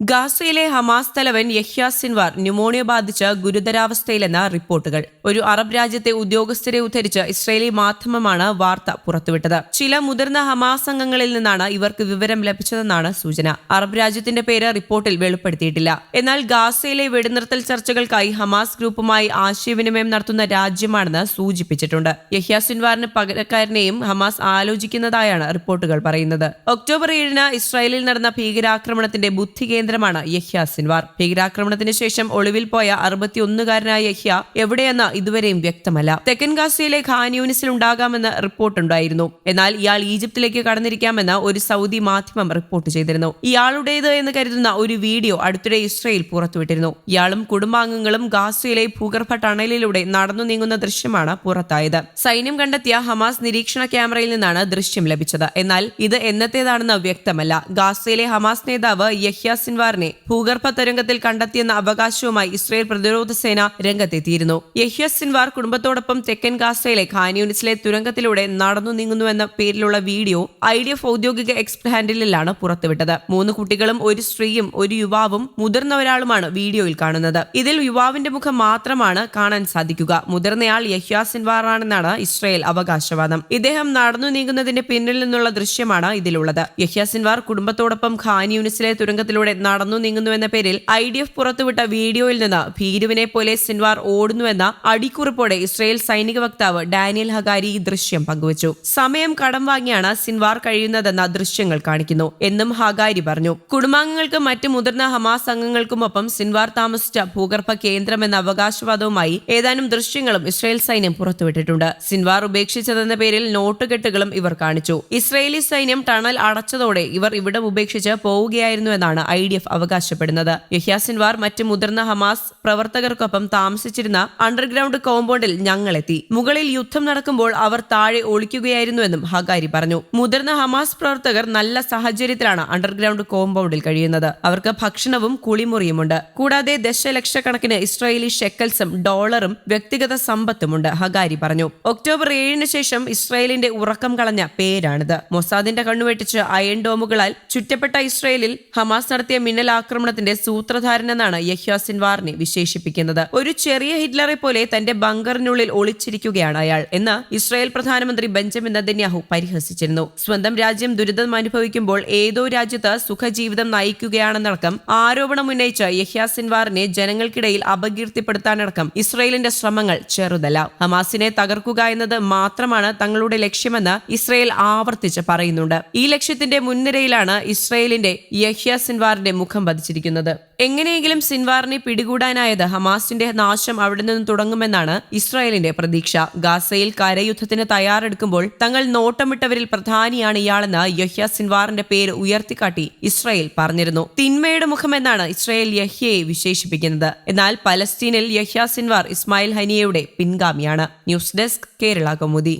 ഗാസയിലെ ഹമാസ് തലവൻ Yahya Sinwar pneumonia ബാധിച്ച് ഗുരുതരാവസ്ഥയിലെന്ന റിപ്പോർട്ടുകൾ. ഒരു അറബ് രാജ്യത്തെ ഉദ്യോഗസ്ഥരെ ഉദ്ധരിച്ച് ഇസ്രയേലി മാധ്യമമാണ് വാർത്ത പുറത്തുവിട്ടത്. ചില മുതിർന്ന ഹമാസ് അംഗങ്ങളിൽ നിന്നാണ് ഇവർക്ക് വിവരം ലഭിച്ചതെന്നാണ് സൂചന. അറബ് രാജ്യത്തിന്റെ പേര് റിപ്പോർട്ടിൽ വെളിപ്പെടുത്തിയിട്ടില്ല. എന്നാൽ ഗാസയിലെ വെടിനിർത്തൽ ചർച്ചകൾക്കായി ഹമാസ് ഗ്രൂപ്പുമായി ആശയവിനിമയം നടത്തുന്ന രാജ്യമാണെന്ന് സൂചിപ്പിച്ചിട്ടുണ്ട്. യഹ്യ സിൻവാറിന് പകരക്കാരനെയും ഹമാസ് ആലോചിക്കുന്നതായാണ് റിപ്പോർട്ടുകൾ പറയുന്നത്. ഒക്ടോബർ ഏഴിന് ഇസ്രായേലിൽ നടന്ന ഭീകരാക്രമണത്തിന്റെ ബുദ്ധി കേന്ദ്രമാണ് യഹ്യ സിൻവാർ. ഭീകരാക്രമണത്തിന് ശേഷം ഒളിവിൽ പോയ അറുപത്തിയൊന്നുകാരനായ യഹ്യ എവിടെയെന്ന് ഇതുവരെയും വ്യക്തമല്ല. തെക്കൻ ഗാസയിലെ ഖാൻ യൂണിസിൽ ഉണ്ടാകാമെന്ന് റിപ്പോർട്ടുണ്ടായിരുന്നു. എന്നാൽ ഇയാൾ ഈജിപ്തിലേക്ക് കടന്നിരിക്കാമെന്ന് ഒരു സൗദി മാധ്യമം റിപ്പോർട്ട് ചെയ്തിരുന്നു. ഇയാളുടേത് എന്ന് കരുതുന്ന ഒരു വീഡിയോ അടുത്തിടെ ഇസ്രയേൽ പുറത്തുവിട്ടിരുന്നു. ഇയാളും കുടുംബാംഗങ്ങളും ഗാസയിലെ ഭൂഗർഭ ടണലിലൂടെ നടന്നു നീങ്ങുന്ന ദൃശ്യമാണ് പുറത്തായത്. സൈന്യം കണ്ടെത്തിയ ഹമാസ് നിരീക്ഷണ ക്യാമറയിൽ നിന്നാണ് ദൃശ്യം ലഭിച്ചത്. എന്നാൽ ഇത് എന്നത്തേതാണെന്ന് വ്യക്തമല്ല. ഗാസയിലെ ഹമാസ് നേതാവ് യഹ്യ സിൻവാറിനെ ഭൂഗർഭ തുരങ്കത്തിൽ കണ്ടെത്തിയെന്ന അവകാശവുമായി ഇസ്രയേൽ പ്രതിരോധ സേന രംഗത്തെത്തിയിരുന്നു. യഹ്യ സിൻവാർ കുടുംബത്തോടൊപ്പം തെക്കൻ ഗാസയിലെ ഖാനിയൂണിസിലെ തുരങ്കത്തിലൂടെ നടന്നു നീങ്ങുന്നുവെന്ന പേരിലുള്ള വീഡിയോ ഐ ഡി എഫ് ഔദ്യോഗിക എക്സ് ഹാൻഡിലാണ് പുറത്തുവിട്ടത്. മൂന്ന് കുട്ടികളും ഒരു സ്ത്രീയും ഒരു യുവാവും മുതിർന്ന ഒരാളുമാണ് വീഡിയോയിൽ കാണുന്നത്. ഇതിൽ യുവാവിന്റെ മുഖം മാത്രമാണ് കാണാൻ സാധിക്കുക. മുതിർന്നയാൾ യഹ്യ സിൻവാറാണെന്നാണ് ഇസ്രയേൽ അവകാശവാദം. ഇദ്ദേഹം നടന്നു നീങ്ങുന്നതിന്റെ പിന്നിൽ നിന്നുള്ള ദൃശ്യമാണ് ഇതിലുള്ളത്. യഹ്യ സിൻവാർ കുടുംബത്തോടൊപ്പം ഖാൻ യൂണിസിലെ തുരങ്കത്തിലൂടെ നടന്നു നീങ്ങുന്നുവെന്ന പേരിൽ ഐ ഡി എഫ് പുറത്തുവിട്ട വീഡിയോയിൽ നിന്ന് ഭീരുവിനെ പോലെ സിൻവാർ ഓടുന്നുവെന്ന അടിക്കുറിപ്പോടെ ഇസ്രയേൽ സൈനിക വക്താവ് ഡാനിയൽ ഹഗാരി ഈ ദൃശ്യം പങ്കുവച്ചു. സമയം കടം വാങ്ങിയാണ് സിൻവാർ കഴിയുന്നതെന്ന ദൃശ്യങ്ങൾ കാണിക്കുന്നു. എന്നും ഹഗാരി പറഞ്ഞു. കുടുംബാംഗങ്ങൾക്കും മറ്റ് മുതിർന്ന ഹമാസ് അംഗങ്ങൾക്കുമൊപ്പം സിൻവാർ താമസിച്ച ഭൂഗർഭ കേന്ദ്രം എന്ന അവകാശവാദവുമായി ഏതാനും ദൃശ്യങ്ങളും ഇസ്രയേൽ സൈന്യം പുറത്തുവിട്ടിട്ടുണ്ട്. സിൻവാർ ഉപേക്ഷിച്ചതെന്ന പേരിൽ നോട്ടുകെട്ടുകളും ഇവർ കാണിച്ചു. ഇസ്രയേലി സൈന്യം ടണൽ അടച്ചതോടെ ഇവർ ഇവിടെ ഉപേക്ഷിച്ച് പോവുകയായിരുന്നുവെന്നാണ് ഐ ഡി എഫ് അവകാശപ്പെടുന്നത്. യഹ്യാസിൻവാർ മറ്റ് മുതിർന്ന ഹമാസ് പ്രവർത്തകർക്കൊപ്പം താമസിച്ചിരുന്ന അണ്ടർഗ്രൗണ്ട് കോമ്പൗണ്ടിൽ ഞങ്ങളെത്തി. മുകളിൽ യുദ്ധം നടക്കുമ്പോൾ അവർ താഴെ ഒളിക്കുകയായിരുന്നുവെന്നും ഹഗാരി പറഞ്ഞു. മുതിർന്ന ഹമാസ് പ്രവർത്തകർ നല്ല സാഹചര്യത്തിലാണ് അണ്ടർഗ്രൗണ്ട് കോമ്പൗണ്ടിൽ കഴിയുന്നത്. അവർക്ക് ഭക്ഷണവും കുളിമുറിയുമുണ്ട്. കൂടാതെ ദശലക്ഷക്കണക്കിന് ഇസ്രായേലി ഷെക്കൽസും ഡോളറും വ്യക്തിഗത സമ്പത്തുമുണ്ട് ഹഗാരി പറഞ്ഞു. ഒക്ടോബർ ഏഴിന് ശേഷം ഇസ്രായേലിന്റെ ഉറക്കം കളഞ്ഞ പേരാണിത്. മൊസാദിന്റെ കണ്ണുവെട്ടിച്ച് അയൺ ഡോമുകളാൽ ചുറ്റപ്പെട്ട ഇസ്രായേലിൽ ഹമാസ് നടത്തിയ മിന്നൽ ആക്രമണത്തിന്റെ സൂത്രധാരൻ എന്നാണ് യഹ്യ സിൻവാറിനെ വിശേഷിപ്പിക്കുന്നത്. ഒരു ചെറിയ ഹിറ്റ്ലറെ പോലെ തന്റെ ബങ്കറിനുള്ളിൽ ഒളിച്ചിരിക്കുകയാണ് അയാൾ എന്ന് ഇസ്രായേൽ പ്രധാനമന്ത്രി ബെഞ്ചമിൻ നദന്യാഹു പരിഹസിച്ചിരുന്നു. സ്വന്തം രാജ്യം ദുരിതം അനുഭവിക്കുമ്പോൾ ഏതോ രാജ്യത്ത് സുഖജീവിതം നയിക്കുകയാണെന്നടക്കം ആരോപണം ഉന്നയിച്ച യഹ്യ സിൻവാറിനെ ജനങ്ങൾക്കിടയിൽ അപകീർത്തിപ്പെടുത്താനടക്കം ഇസ്രയേലിന്റെ ശ്രമങ്ങൾ ചെറുതല്ല. ഹമാസിനെ തകർക്കുക എന്നത് മാത്രമാണ് തങ്ങളുടെ ലക്ഷ്യമെന്ന് ഇസ്രയേൽ ആവർത്തിച്ച് പറയുന്നുണ്ട്. ഈ ലക്ഷ്യത്തിന്റെ മുൻനിരയിലാണ് ഇസ്രായേലിന്റെ യഹ്യ സിൻവാറിന്റെ മുഖം പതിച്ചിരിക്കുന്നത് എങ്ങനെയെങ്കിലും സിൻവാറിനെ പിടികൂടാനായത് ഹമാസിന്റെ നാശം അവിടെ നിന്ന് തുടങ്ങുമെന്നാണ് ഇസ്രായേലിന്റെ പ്രതീക്ഷ. ഗാസയിൽ കരയുദ്ധത്തിന് തയ്യാറെടുക്കുമ്പോൾ തങ്ങൾ നോട്ടമിട്ടവരിൽ പ്രധാനിയാണ് ഇയാളെന്ന് യഹ്യ സിൻവാറിന്റെ പേര് ഉയർത്തിക്കാട്ടി ഇസ്രായേൽ പറഞ്ഞിരുന്നു. തിന്മയുടെ മുഖമെന്നാണ് ഇസ്രായേൽ യഹ്യയെ വിശേഷിപ്പിക്കുന്നത്. എന്നാൽ പലസ്തീനിൽ യഹ്യ സിൻവാർ ഇസ്മായിൽ ഹനിയയുടെ പിൻഗാമിയാണ്. News desk Kerala Kaumudi.